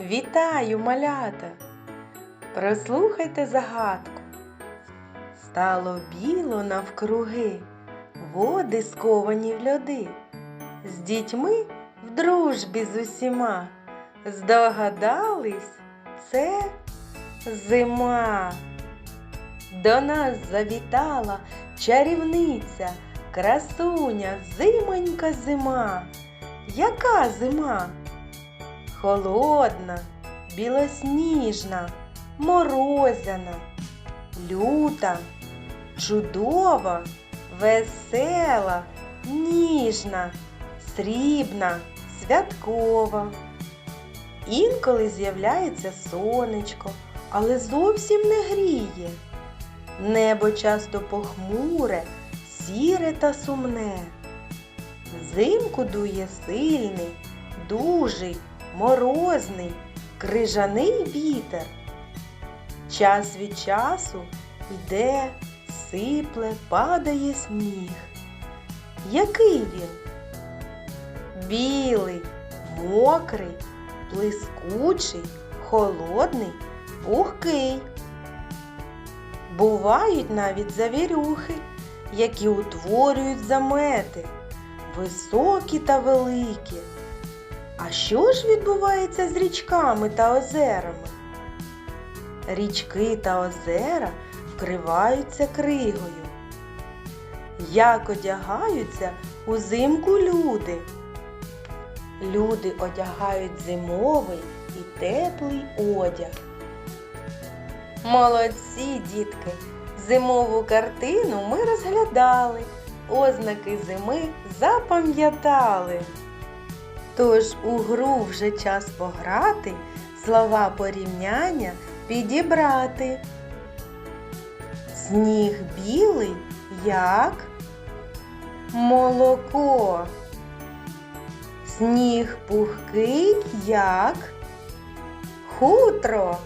Вітаю, малята! Прослухайте загадку. Стало біло навкруги, води сковані в льоди. З дітьми в дружбі з усіма. Здогадались, це зима. До нас завітала чарівниця, красуня, зимонька зима. Яка зима? Холодна, білосніжна, морозяна, люта, чудова, весела, ніжна, срібна, святкова. Інколи з'являється сонечко, але зовсім не гріє. Небо часто похмуре, сіре та сумне. Взимку дує сильний, дужий, морозний, крижаний вітер. Час від часу йде, сипле, падає сніг. Який він? Білий, мокрий, блискучий, холодний, пухкий. Бувають навіть завірюхи, які утворюють замети, високі та великі. А що ж відбувається з річками та озерами? Річки та озера вкриваються кригою. Як одягаються узимку люди? Люди одягають зимовий і теплий одяг. Молодці, дітки! Зимову картину ми розглядали, ознаки зими запам'ятали. Тож у гру вже час пограти, слова порівняння підібрати. Сніг білий, як молоко. Сніг пухкий, як хутро.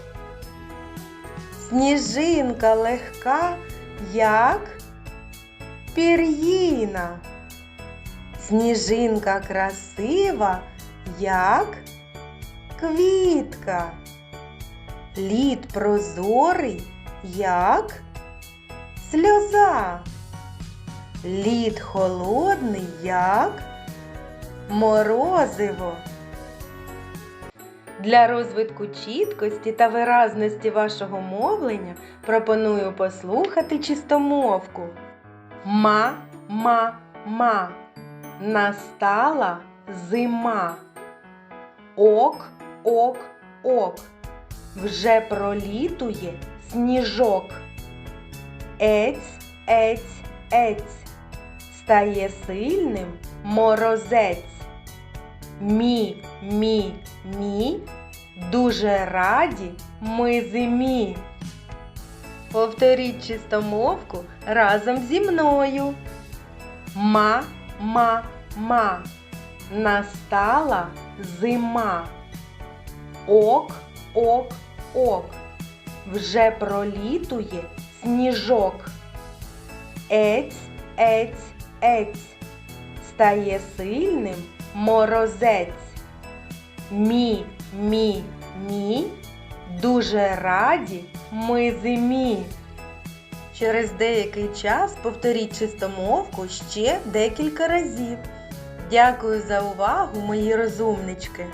Сніжинка легка, як пір'їна. Сніжинка красива, як квітка. Лід прозорий, як сльоза. Лід холодний, як морозиво. Для розвитку чіткості та виразності вашого мовлення пропоную послухати чистомовку. Ма, ма, ма. Настала зима. Ок, ок, ок. Вже пролітує сніжок. Ець, ець, ець. Стає сильним морозець. Мі, мі, мі. Дуже раді ми зимі. Повторіть чистомовку разом зі мною. Ма, ма, ма. Настала зима. Ок, ок, ок. Вже пролітує сніжок. Ець, ець, ець. Стає сильним морозець. Мі, мі, мі. Дуже раді ми зимі. Через деякий час повторіть чистомовку ще декілька разів. Дякую за увагу, мої розумнички!